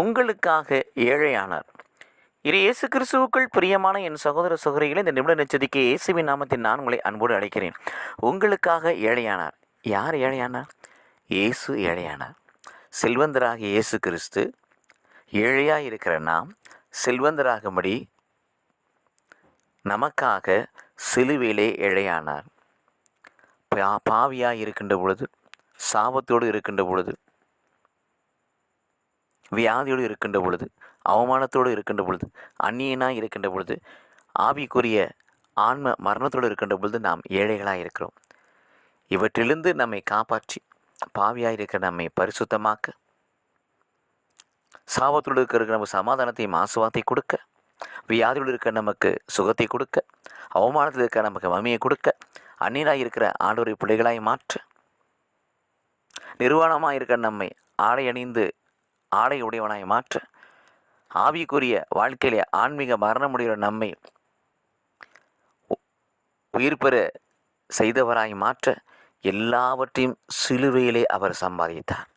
உங்களுக்காக ஏழையானார். இரு இயேசு கிறிஸ்துவுக்குள் பிரியமான என் சகோதர சகோதரிகளை இந்த நிமிட நச்சதிக்கு இயேசுவின் நாமத்தில் நான் உங்களை அன்போடு அழைக்கிறேன். உங்களுக்காக ஏழையானார். யார் ஏழையானார்? இயேசு ஏழையானார். செல்வந்தராக இயேசு கிறிஸ்து ஏழையாக இருக்கிற நாம் செல்வந்தராகும்படி நமக்காக சிலுவையிலே ஏழையானார். பா பாவியாக இருக்கின்ற பொழுது சாபத்தோடு இருக்கின்ற பொழுது வியாதியோடு இருக்கின்ற பொழுது அவமானத்தோடு இருக்கின்ற பொழுது அந்நியனாக இருக்கின்ற பொழுது ஆவிக்குரிய ஆன்ம மரணத்தோடு இருக்கின்ற பொழுது நாம் ஏழைகளாக இருக்கிறோம். இவற்றிலிருந்து நம்மை காப்பாற்றி பாவியாக இருக்கிற நம்மை பரிசுத்தமாக்க சாபத்தோடு இருக்கிற நமக்கு சமாதானத்தையும் ஆசுவாத்தை கொடுக்க வியாதியோடு இருக்கிற நமக்கு சுகத்தை கொடுக்க அவமானத்தில் இருக்கிற நமக்கு வமையை கொடுக்க அந்நியராக இருக்கிற ஆண்டோரை பிள்ளைகளாய் மாற்ற நிர்வாணமாக இருக்கிற நம்மை ஆடை அணிந்து ஆடை உடையவனாய் மாற்ற. ஆவிக்குரிய வாழ்க்கையிலே ஆன்மீக மரணமுடைய நம்மை உயிர் பெற செய்தவராய் மாற்ற. எல்லாவற்றையும் சிலுவையிலே அவர் சம்பாதித்தார்.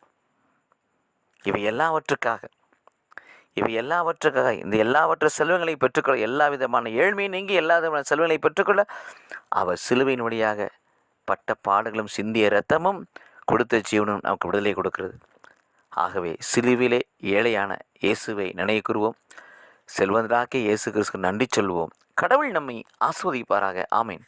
இவை எல்லாவற்றுக்காக இவை எல்லாவற்றுக்காக இந்த எல்லாவற்ற செல்வங்களை பெற்றுக்கொள்ள எல்லா விதமான ஏழ்மையை நீங்கி எல்லா விதமான செல்வங்களை பெற்றுக்கொள்ள அவர் சிலுவையின் வழியாக பட்ட பாடுகளும் சிந்திய ரத்தமும் கொடுத்த ஜீவனும் நமக்கு விடுதலை கொடுக்கிறது. ஆகவே சிலுவிலே ஏழையான இயேசுவை நினைவு கூறுவோம் இயேசு கிறிஸ்துக்கு நன்றி சொல்வோம். கடவுள் நம்மை ஆஸ்வதிப்பாராக. ஆமீன்.